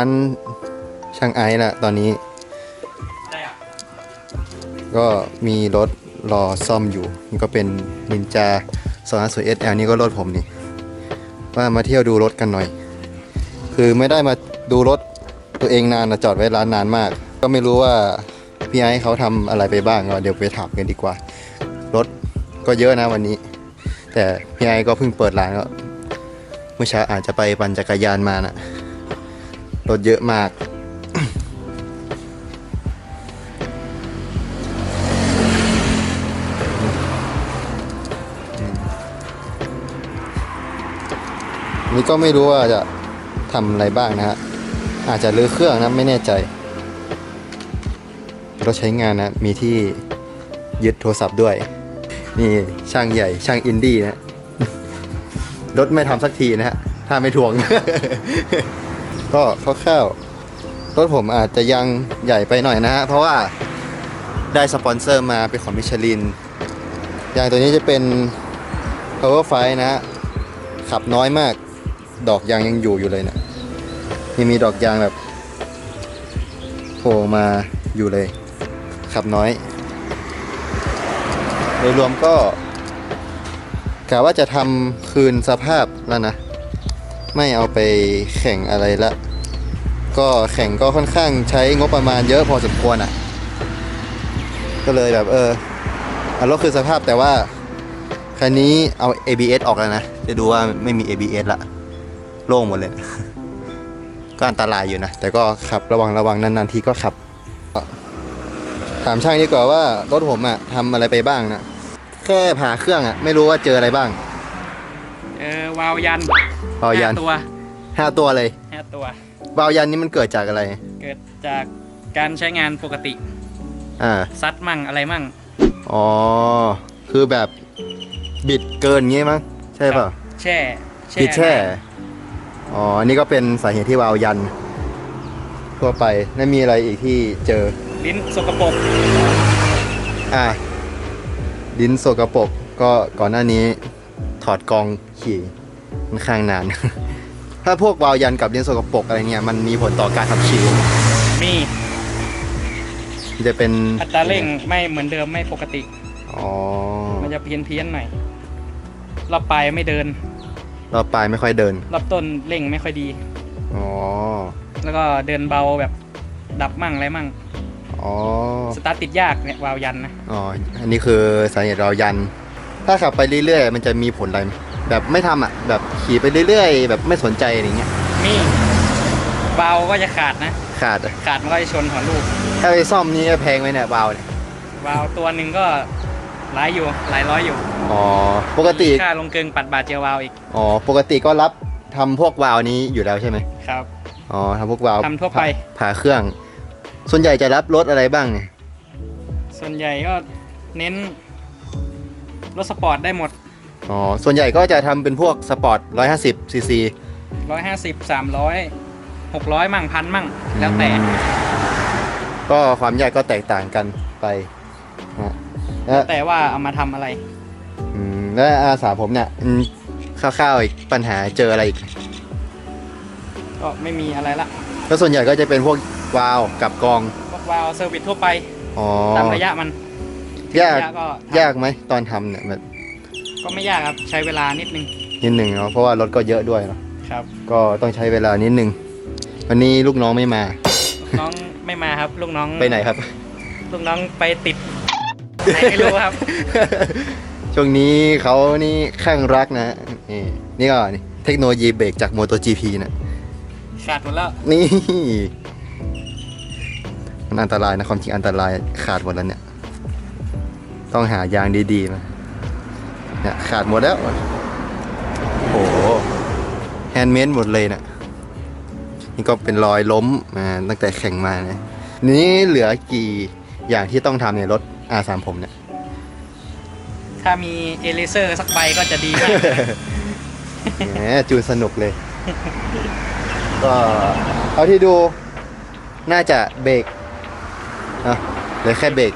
ร้านช่างไอซ์ละตอนนี้ได้อะก็มีรถรอซ่อมอยู่นี่ก็เป็นนินจา2 0 SL นี่ก็รถผมนี่ว่ามาเที่ยวดูรถกันหน่อย คือไม่ได้มาดูรถตัวเองนานนะจอดไว้ร้านนานมาก ก็ไม่รู้ว่าพี่ไอซ์เขาทำอะไรไปบ้างก็เดี๋ยวไปถามกันดีกว่า รถก็เยอะนะวันนี้ แต่พี่ไอซ์ก็เพิ่งเปิดร้านก็เมื่อเช้าอาจจะไปปั่นจักรยานมานะ รถเยอะมาก นี่ก็ไม่รู้ว่าจะทำอะไรบ้างนะฮะ อาจจะรื้อเครื่องนะไม่แน่ใจรถใช้งานนะ มีที่ยึดโทรศัพท์ด้วย นี่ช่างใหญ่ช่างอินดี้นะรถไม่ทำสักทีนะฮะ ถ้าไม่ทวง ก็คร่าวๆรถผมอาจจะยังใหญ่ไปหน่อยนะฮะ เพราะว่าได้สปอนเซอร์มาเป็นของมิชลิน อย่างตัวนี้จะเป็น Power f i นะฮะ ขับน้อยมาก ดอกยางยังอยู่อยู่เลยเนะยังมีดอกยางแบบโผล่มาอยู่เลย ขับน้อย โดยรวมก็กะว่าจะทำคืนสภาพแล้วนะ ไม่เอาไปแข่งอะไรละ ก็แข่งก็ค่อนข้างใช้งบประมาณเยอะพอสมควรอะ ก็เลยแบบเออเอารถคืนสภาพแต่ว่าคันนี้เอา ABS ออกแล้วนะ จะดูว่าไม่มี ABS ละโล่งหมดเลย ก็อันตรายอยู่นะ แต่ก็ขับระวังระวังนานๆทีก็ขับ ถามช่างดีกว่าว่ารถผมอะทำอะไรไปบ้างนะแค่ผ่าเครื่องอะไม่รู้ว่าเจออะไรบ้าง เออวาล์วยันวาล์วยันห้ตัวห้าตัวเลยห้าตัว วาล์วยันนี่มันเกิดจากอะไร เกิดจากการใช้งานปกติ อ่า ซัดมั่งอะไรมั่ง อ๋อ คือแบบบิดเกินงี้มั้ง ใช่เปล่าแช่บิดแช่ อ๋อนี่ก็เป็นสาเหตุที่วาล์วยัน ทั่วไป แล้วมีอะไรอีกที่เจอ ลิ้นสกปรกอะดินโสกปรกก็ก่อนหน้านี้ถอดกองขี่ค่อนข้างนาน ถ้าพวกวาล์วยันกับดินโสกปรกอะไรเนี่ยมันมีผลต่อการขับขี่มีมันจะเป็นอัตราเร่งไม่เหมือนเดิมไม่ปกติ อ๋อมันจะเพี้ยนเพี้ยนๆหน่อยรอบปลายไม่เดินรอบปลายไม่ค่อยเดินรอบต้นเร่งไม่ค่อยดีอ๋อแล้วก็เดินเบาแบบดับมั่งอะไรมั่งอ๋อสตาร์ทติดยากเนี่ยวาล์วยันนะอ๋ออันนี้คือสาเหตุวาล์วยัน ถ้าขับไปเรื่อยๆ มันจะมีผลอะไรไหม แบบไม่ทำอะ แบบขี่ไปเรื่อยๆ แบบไม่สนใจอะไรเงี้ยมีวาล์วก็จะขาดนะ ขาดอะขาดมันก็จะชนหัวลูก ถ้าไปซ่อมนี่แพงไหมเนี่ยวาล์วเนี่ยวาล์วตัวหนึ่งก็หลายอยู่หลายร้อยอยู่อ๋อปกติค่าลงเกิงปัดบาทเจียววาล์วอีกอ๋อปกติก็รับทำพวกวาล์วนี้อยู่แล้วใช่ไหมครับอ๋อทำพวกวาล์วทำทั่วไปผ่าผ่าเครื่อง ส่วนใหญ่จะรับรถอะไรบ้างเนี่ยส่วนใหญ่ก็เน้นรถสปอร์ตได้หมด อ๋อ ส่วนใหญ่ก็จะทำเป็นพวกสปอร์ต150ซีซี150 300 600มั่งพันมั่งแล้วแต่ ก็ความยากก็แตกต่างกันไปนะและแต่ว่าเอามาทำอะไร อืมและอาสาผมเนี่ยอืมคร่าวๆอีกปัญหาเจออะไรอีกก็ไม่มีอะไรละก็ส่วนใหญ่ก็จะเป็นพวกวาล์วกับกรองพวกวาล์วเซอร์วิสทั่วไป อ๋อตามระยะมันยากระยะก็ทำยากไหมตอนทำเนี่ยแบบ ก็ไม่ยากครับใช้เวลานิดนึงนิดหนึ่งเนาะเพราะว่ารถก็เยอะด้วยเนาะครับก็ต้องใช้เวลานิดหนึ่งวันนี้ลูกน้องไม่มา ลูกน้องไม่มาครับ ลูกน้องไปไหนครับ ลูกน้องไปติดไหนไม่รู้ครับ ช่วงนี้เขานี่ข้างรักนะนี่นี่ก็นี่เทคโนโลยีเบรกจาก MotoGP นะขาดหมดแล้วนี่มันอันตรายนะความจริงอันตรายขาดหมดแล้วเนี่ย ต้องหายางดีๆมา เนี่ยขาดหมดแล้ว โอ้โหแฮนด์เมดหมดเลยนะนี่ก็เป็นรอยล้มมาตั้งแต่แข่งมานะนี่เหลือกี่อย่างที่ต้องทำในรถ R3 ผมเนี่ย ถ้ามีเอลิเซอร์สักใบก็จะดีมาก แหมจูนสนุกเลย ก็เอาที่ดูน่าจะเบรกอะเหลือแค่เบรก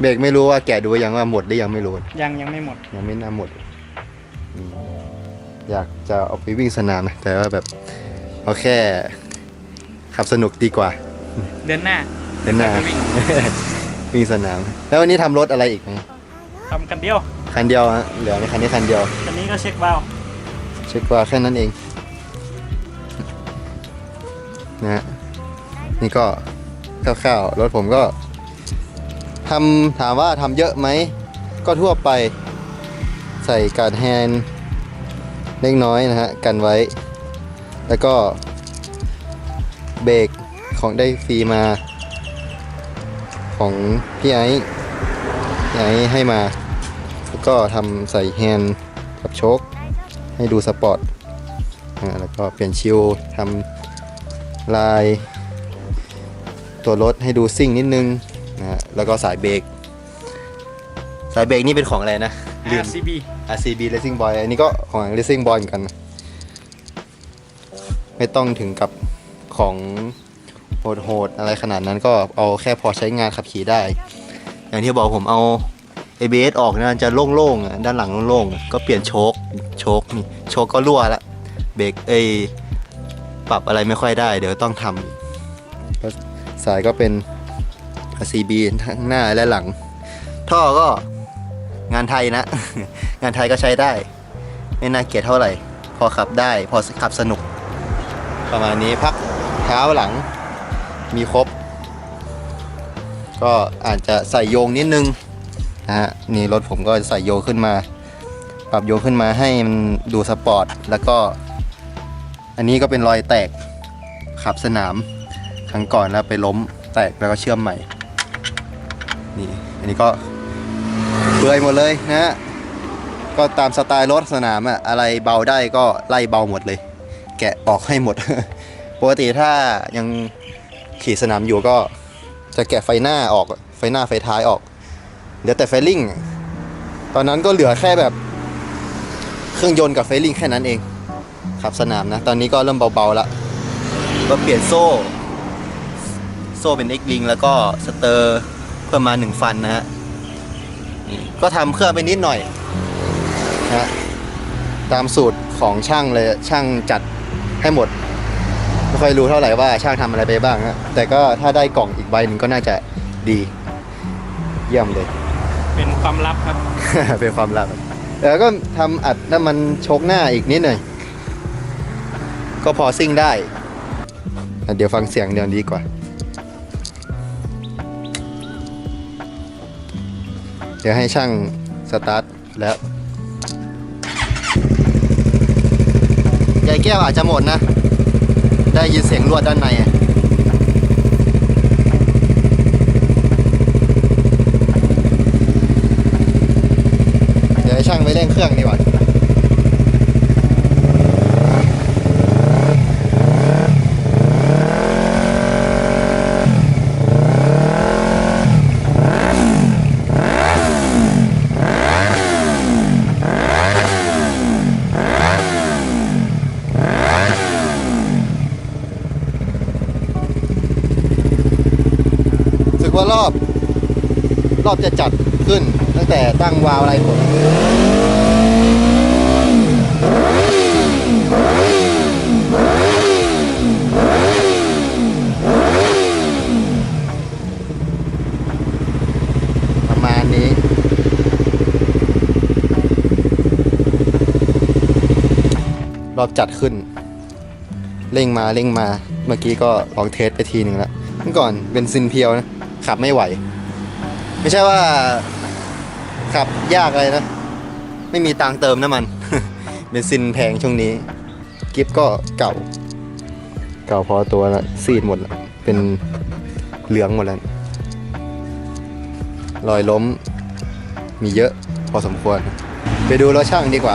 เบรกไม่รู้ว่าแกะดูยังว่าหมดหรือยังไม่รู้ ยังยังไม่หมด ยังไม่น่าหมดอืมอยากจะเอาไปวิ่งสนามนะแต่ว่าแบบเอาแค่ขับสนุกดีกว่าเดือนหน้าเดินหน้าไปวิ่ง วิ่งสนาม แล้ววันนี้ทำรถอะไรอีกไหมทำกันเดียวคันเดียวฮะเหลือในคันนี้คันเดียว คันนี้ก็เช็ควาล์วเช็คว่าแค่นั้นเองนะฮะนี่ก็คร่าวๆรถผมก็ ทำถามว่าทำเยอะไหม ก็ทั่วไป ใส่การดแฮนเล็กน้อยนะฮะ กันไว้ แล้วก็เบรกของได้ฟรีมา ของพี่ไอ้พี่ไอ้ให้มา แล้วก็ทำใส่แฮนกับโชคให้ดูสปอร์ตแล้วก็เปลี่ยนชิลทำลาย ตัวรถให้ดูซิ่งนิดนึง แล้วก็สายเบรกสายเบรกนี่เป็นของอะไรนะ ลืม RCB RCB Racing Boy อันนี้ก็ของ Racing Boy เหมือนกันนะไม่ต้องถึงกับของโหดๆอะไรขนาดนั้นก็เอาแค่พอใช้งานขับขี่ได้ อย่างที่บอกผมเอา ABS ออกนะจะโล่งๆอะด้านหลังโล่งๆอะก็เปลี่ยนโชคโชคนี่โชคก็รั่วละเบรกเอยปรับอะไรไม่ค่อยได้ เดี๋ยวต้องทำอีกก็สายก็เป็น RCB ทั้งหน้าและหลัง ท่อก็งานไทยนะ งานไทยก็ใช้ได้ ไม่น่าเกลียดเท่าไหร่ พอขับได้ พอขับสนุก ประมาณนี้พักเท้าหลังมีครบ ก็อาจจะใส่โยงนิดนึงนะฮะนี่รถผมก็ใส่โยงขึ้นมา ปรับโยงขึ้นมาให้มันดูสปอร์ต แล้วก็ อันนี้ก็เป็นรอยแตกขับสนาม ครั้งก่อนแล้วไปล้มแตกแล้วก็เชื่อมใหม่ นี่อันนี้ก็เปื่อยหมดเลยนะฮะก็ตามสไตล์รถสนามอะอะไรเบาได้ก็ไล่เบาหมดเลย แกะออกให้หมด ปกติถ้ายังขี่สนามอยู่ก็จะแกะไฟหน้าออกไฟหน้าไฟท้ายออกเหลือแต่ไฟลิ่งตอนนั้นก็เหลือแค่แบบเครื่องยนต์กับไฟลิ่งแค่นั้นเองขับสนามนะ ตอนนี้ก็เริ่มเบาๆละก็เปลี่ยนโซ่ โซ่เป็น X Link แล้วก็สเตอร์ เพิ่มมาหนึ่งฟันนะฮะนี่ก็ทำเครื่องไปนิดหน่อยนะฮะตามสูตรของช่างเลยช่างจัดให้หมดไม่ค่อยรู้เท่าไหร่ว่าช่างทำอะไรไปบ้างฮะแต่ก็ถ้าได้กล่องอีกใบหนึ่งก็น่าจะดี เยี่ยมเลย เป็นความลับครับ เป็นความลับแล้วก็ทำอัดน้ำมันโชกหน้าอีกนิดหน่อยก็พอซิ่งได้อะเดี๋ยวฟังเสียงเดี๋ยวดีกว่า เดี๋ยวให้ช่างสตาร์ทแล้วใยแก้วอาจจะหมดนะ ได้ยินเสียงรวดด้านในเดี๋ยวให้ช่างไปเร่งเครื่องดีกว่า รู้สึกว่ารอบ รอบจะจัดขึ้นตั้งแต่ตั้งวาล์วอะไรผมประมาณนี้รอบจัดขึ้น เร่งมาเร่งมา เมื่อกี้ก็ลองเทสไปทีหนึ่งแล้วเมื่อก่อนเป็นซินเพียวนะขับไม่ไหว ไม่ใช่ว่า ขับยากอะไรนะ ไม่มีตังเติมน้ำมันเป็นซินแพงช่วงนี้ กิฟก็เก่า เก่าพอตัวละซีดหมดละเป็นเหลืองหมดแล้วรอยล้มมีเยอะพอสมควร ไปดูรถช่างดีกว่า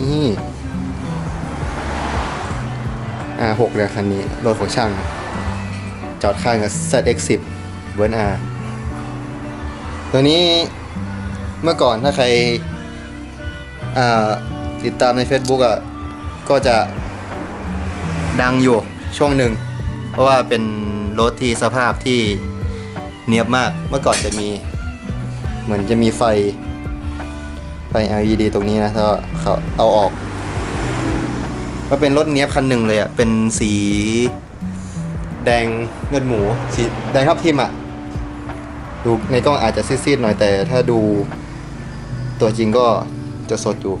นี่ R6 เลยคันนี้ รถของช่าง จอดข้างกับ ZX10 เวิร์น R ตัวนี้เมื่อก่อนถ้าใครติดตามใน Facebook อะก็จะดังอยู่ช่วงหนึ่ง เพราะว่าเป็นรถที่สภาพที่เนียบมากเมื่อก่อนจะมี เหมือนจะมีไฟ ไฟ LED ตรงนี้นะแล้วเขาเอาออกก็เป็นรถเนี้ยบคันหนึ่งเลยอะ เป็นสีแดงเลือดหมู สีแดงทับทิมอะ ดูในกล้องอาจจะซีดๆหน่อยแต่ถ้าดูตัวจริงก็จะสดอยู่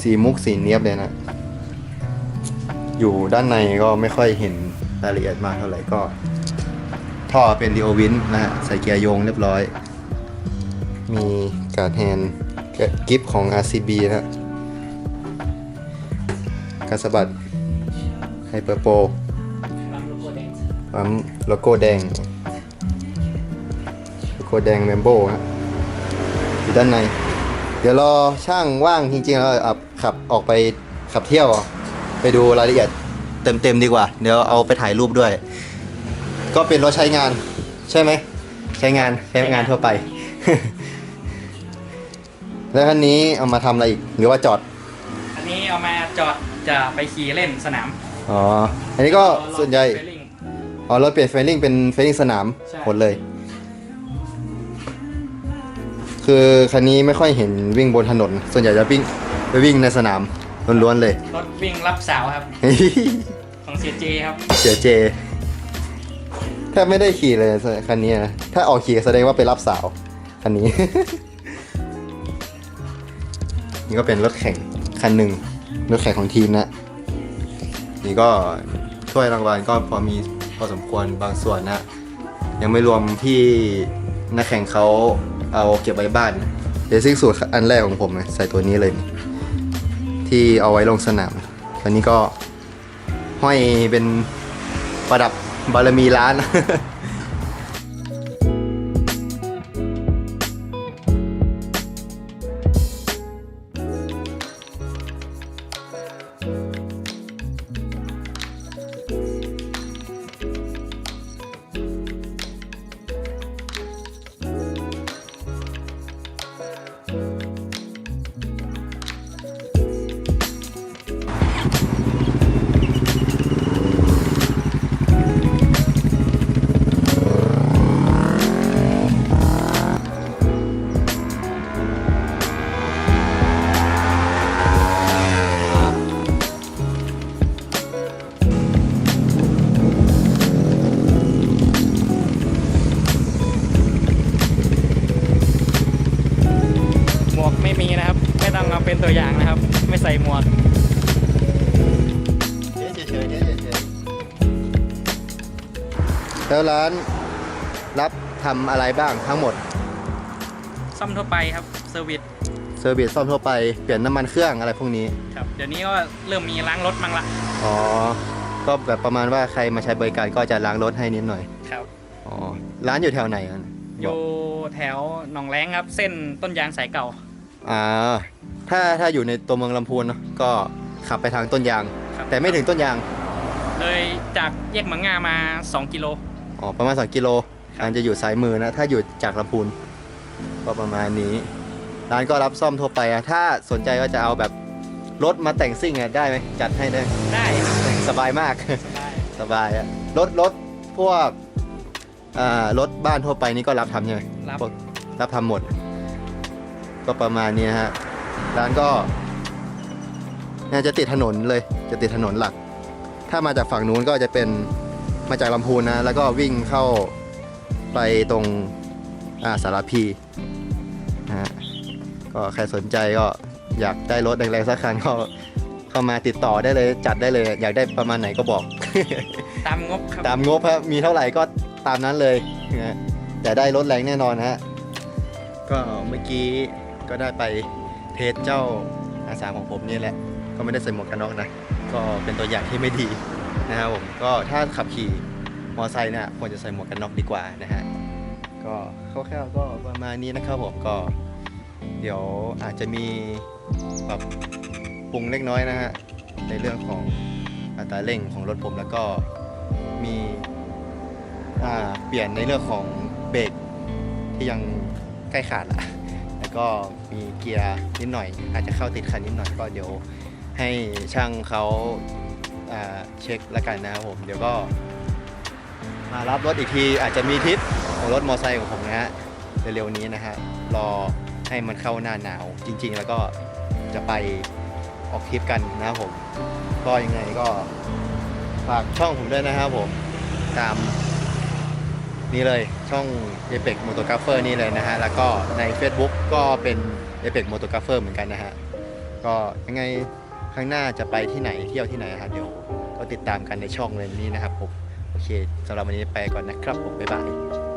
สีมุกสีเนี้ยบเลยนะ อยู่ด้านในก็ไม่ค่อยเห็นรายละเอียดมากเท่าไหร่ก็ ท่อเป็นดีโอวินนะฮะ ใส่เกียร์โยงเรียบร้อย มีการแฮนกิฟของ RCB นะฮะการสะบัดไฮเปอร์โปปั๊มโลโก้แดง โลโก้แดงโลโก้แดงเมมโบฮะอยู่ด้านใน เดี๋ยวรอช่างว่างจริงๆแล้วเอาขับออกไปขับเที่ยว ไปดูรายละเอียดเต็มๆดีกว่า เดี๋ยวเอาไปถ่ายรูปด้วย ก็เป็นรถใช้งาน ใช่ไหม ใช้งานใช้งานทั่วไป แล้วคันนี้เอามาทำอะไรอีกหรือว่าจอด อันนี้เอามาจอดจะไปขี่เล่นสนามอ๋อ อันนี้ก็ส่วนใหญ่เฟลลิ่งอ๋อรถเปลี่ยนเฟรนลิ่งเป็นเฟรนลิ่งสนามใช่หมดเลย คือคันนี้ไม่ค่อยเห็นวิ่งบนถนน ส่วนใหญ่จะวิ่งไปวิ่งในสนามล้วนๆเลย รถวิ่งรับสาวครับ ของเสียเจครับ เสียเจแทบไม่ได้ขี่เลยคันนี้นะถ้าออกขี่แสดงว่าไปรับสาวคันนี้ นี่ก็เป็นรถแข่งคันหนึ่งรถแข่งของทีมนะ นี่ก็ถ้วยรางวัลก็พอมีพอสมควรบางส่วนนะ ยังไม่รวมที่นักแข่งเขา เอาเก็บไว้บ้านเดซิกสูตรอันแรกของผมใส่ตัวนี้เลย ที่เอาไว้ลงสนามอันนี้ก็ห้อยเป็นประดับบารมีร้าน ไม่ใส่หมวกแล้วร้านรับทำอะไรบ้างทั้งหมด ซ่อมทั่วไปครับเซอร์วิสเซอร์วิสซ่อมทั่วไป เปลี่ยนน้ำมันเครื่องอะไรพวกนี้ ครับ เดี๋ยวนี้ก็เริ่มมีล้างรถมั้งละอ๋อ ก็แบบประมาณว่าใครมาใช้บริการก็จะล้างรถให้นิดหน่อย ครับ อ๋อ ร้านอยู่แถวไหนกันอยู่แถวหนองแรงครับ เส้นต้นยางสายเก่า อ่าถ้าถ้าอยู่ในตัวเมืองลำพูนเนอะก็ขับไปทางต้นยาง ครับแต่ไม่ถึงต้นยางเลยจากแยกมังงามา 2 กิโล อ๋อประมาณ2กิโลครับอันจะอยู่ซ้ายมือนะ ถ้าอยู่จากลำพูนก็ประมาณนี้ ร้านก็รับซ่อมทั่วไปอะถ้าสนใจก็จะเอาแบบรถมาแต่งซิ่งอะได้ไหมจัดให้ได้ได้ครับสบายมาก ได้ สบายอะรถรถพวกอ่ารถบ้านทั่วไปนี่ก็รับทำใช่ไหมรับ พวกรับทำหมด ก็ประมาณนี้ฮะร้านก็น่าจะติดถนนเลยจะติดถนนหลัก ถ้ามาจากฝั่งนู้นก็จะเป็นมาจากลำพูนนะแล้วก็วิ่งเข้าไปตรงอ่าสารพีนะฮะก็ใครสนใจก็อยากได้รถแรงๆสักคันก็เข้ามาติดต่อได้เลยจัดได้เลย อยากได้ประมาณไหนก็บอก ตามงบครับ ตามงบครับมีเท่าไหร่ก็ตามนั้นเลยนะฮะแต่ได้รถแรงแน่นอนฮะก็เมื่อกี้ ก็ได้ไปเทสเจ้าอาสาของผมนี่แหละ ก็ไม่ได้ใส่หมวกกันน็อกนะ ก็เป็นตัวอย่างที่ไม่ดีนะครับผมก็ถ้าขับขี่มอไซค์เนี่ยควรจะใส่หมวกกันน็อกดีกว่านะฮะก็คร่าวๆก็ประมาณนี้นะครับผมก็ เดี๋ยวอาจจะมีปรับปรุงเล็กน้อยนะฮะในเรื่องของอัตราเร่งของรถผมแล้วก็มีเปลี่ยนในเรื่องของเบรกที่ยังใกล้ขาดละ ก็มีเกียร์นิดหน่อย อาจจะเข้าติดคันนิดหน่อยก็เดี๋ยวให้ช่างเขาเช็คแล้วกันนะครับผม เดี๋ยวก็มารับรถอีกทีอาจจะมีทริปของรถมอเตอร์ไซค์ของผมนะฮะเร็วๆนี้นะฮะรอให้มันเข้าหน้าหนาวจริง ๆ แล้วก็จะไปออกทริปกันนะครับผม ก็ยังไงก็ฝากช่องผมด้วยนะครับผมตาม นี่เลยช่อง a p e x m o t o g r a p h e r นี่เลยนะฮะ แล้วก็ใน Facebook ก็เป็น a p e x m o t o g r a p h e r เหมือนกันนะฮะ ก็ยังไงข้างหน้าจะไปที่ไหนเที่ยวที่ไหนนะครับเดี๋ยวก็ติดตามกันในช่องเลยนี้นะครับผมโอเคสำหรับวันนี้ไปก่อนนะครับผมบ๊ายบาย